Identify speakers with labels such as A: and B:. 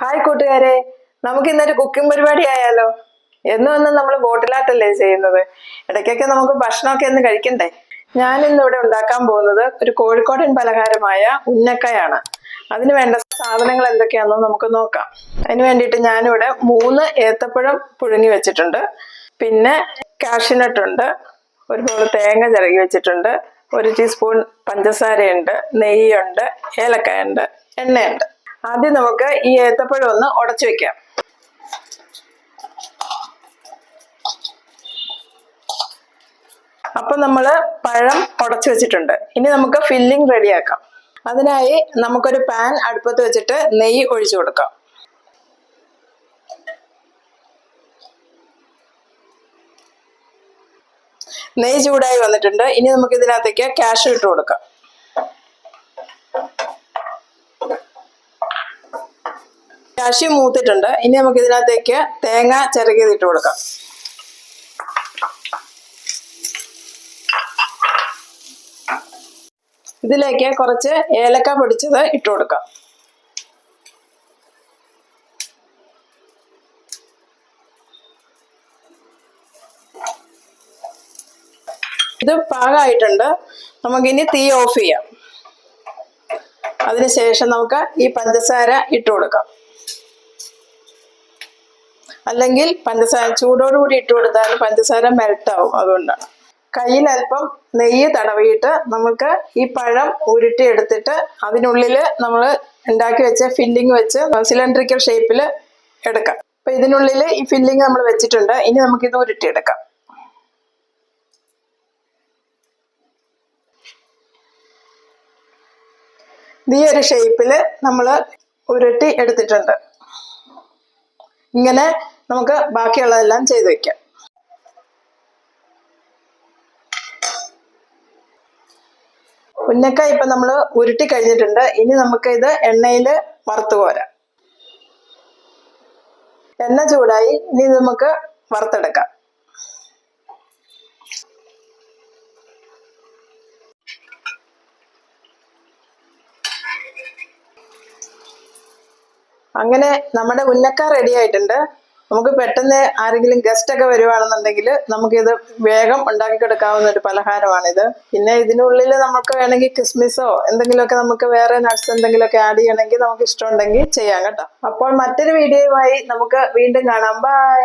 A: Hi കൂട്ടുകാരെ. നമുക്ക് ഇന്നൊരു കുക്കിംഗ് പരിപാടി ആയാലോ? എന്നും ഒന്നും നമ്മൾ ബോട്ടിലാട്ടല്ലേ ചെയ്യുന്നത്? ഇടയ്ക്കൊക്കെ നമുക്ക് ഭക്ഷണമൊക്കെ ഒന്ന് കഴിക്കണ്ടേ? ഞാൻ ഇന്ന് ഇവിടെ ഉണ്ടാക്കാൻ പോകുന്നത് ഒരു കോഴിക്കോടൻ പലഹാരമായ ഉന്നക്കയാണ്. അതിന് വേണ്ട സാധനങ്ങൾ എന്തൊക്കെയാണെന്ന് നമുക്ക് നോക്കാം. അതിന് വേണ്ടിയിട്ട് ഞാനിവിടെ മൂന്ന് ഏത്തപ്പഴം പുഴുങ്ങി വെച്ചിട്ടുണ്ട്. പിന്നെ കാഷ്യനട്ടുണ്ട് ഒരു ബോൾ തേങ്ങ ചിറകി വെച്ചിട്ടുണ്ട് ഒരു ടീസ്പൂൺ പഞ്ചസാരയുണ്ട് നെയ്യുണ്ട് ഏലക്കായുണ്ട് എണ്ണയുണ്ട്. ആദ്യം നമുക്ക് ഈ ഏത്തപ്പഴം ഒന്ന് ഉടച്ചു വെക്കാം. അപ്പൊ നമ്മൾ പഴം ഉടച്ചു വെച്ചിട്ടുണ്ട്. ഇനി നമുക്ക് ഫില്ലിംഗ് റെഡിയാക്കാം അതിനായി നമുക്കൊരു പാൻ അടുപ്പത്ത് വെച്ചിട്ട് നെയ്യ് ഒഴിച്ചു കൊടുക്കാം. നെയ്യ് ചൂടായി വന്നിട്ടുണ്ട്. ഇനി നമുക്ക് ഇതിനകത്തേക്ക് ക്യാഷ് ഇട്ട് കൊടുക്കാം. കാഷ്യൂ മൂത്തിട്ടുണ്ട്. ഇനി നമുക്ക് ഇതിനകത്തേക്ക് തേങ്ങ ചിരകിയത് ഇട്ട് കൊടുക്കാം. ഇതിലേക്ക് കുറച്ച് ഏലക്ക പൊടിച്ചത് ഇട്ട് കൊടുക്കാം. ഇത് പാകമായിട്ടുണ്ട് നമുക്കിനി തീ ഓഫ് ചെയ്യാം. അതിനുശേഷം നമുക്ക് ഈ പഞ്ചസാര ഇട്ട് കൊടുക്കാം. അല്ലെങ്കിൽ പഞ്ചസാര ചൂടോടുകൂടി ഇട്ട് കൊടുത്താൽ പഞ്ചസാര മെൽട്ടാവും അതുകൊണ്ടാണ്. കയ്യിൽ അല്പം നെയ്യ് തടവിയിട്ട് നമുക്ക് ഈ പഴം ഉരുട്ടി എടുത്തിട്ട് അതിനുള്ളിൽ നമ്മൾ ഉണ്ടാക്കി വെച്ച ഫില്ലിംഗ് വെച്ച് സിലിണ്ടറിക്കൽ ഷേപ്പിൽ എടുക്കാം. അപ്പൊ ഇതിനുള്ളിൽ ഈ ഫില്ലിംഗ് നമ്മൾ വെച്ചിട്ടുണ്ട്. ഇനി നമുക്കിത് ഉരുട്ടിയെടുക്കാം. ഈ ഒരു ഷേപ്പിൽ നമ്മൾ ഉരുട്ടി എടുത്തിട്ടുണ്ട്. ഇങ്ങനെ നമുക്ക് ബാക്കിയുള്ളതെല്ലാം ചെയ്ത് വെക്കാം. ഉന്നക്ക ഇപ്പൊ നമ്മൾ ഉരുട്ടി കഴിഞ്ഞിട്ടുണ്ട്. ഇനി നമുക്ക് ഇത് എണ്ണയിൽ വറുത്ത് കോരാം. എണ്ണ ചൂടായി ഇനി നമുക്ക് വറുത്തെടുക്കാം. അങ്ങനെ നമ്മുടെ ഉന്നക്ക റെഡി ആയിട്ടുണ്ട്. നമുക്ക് പെട്ടെന്ന് ആരെങ്കിലും ഗസ്റ്റ് ഒക്കെ വരുവാണെന്നുണ്ടെങ്കിൽ നമുക്കിത് വേഗം ഉണ്ടാക്കിക്കെടുക്കാവുന്ന ഒരു പലഹാരമാണിത്. പിന്നെ ഇതിനുള്ളിൽ നമുക്ക് വേണമെങ്കിൽ കിസ്മിസോ എന്തെങ്കിലുമൊക്കെ നമുക്ക് വേറെ നട്ട്സ് എന്തെങ്കിലുമൊക്കെ ആഡ് ചെയ്യണമെങ്കിൽ നമുക്ക് ഇഷ്ടമുണ്ടെങ്കിൽ ചെയ്യാം കേട്ടോ. അപ്പോൾ മറ്റൊരു വീഡിയോയുമായി നമുക്ക് വീണ്ടും കാണാം. ബൈ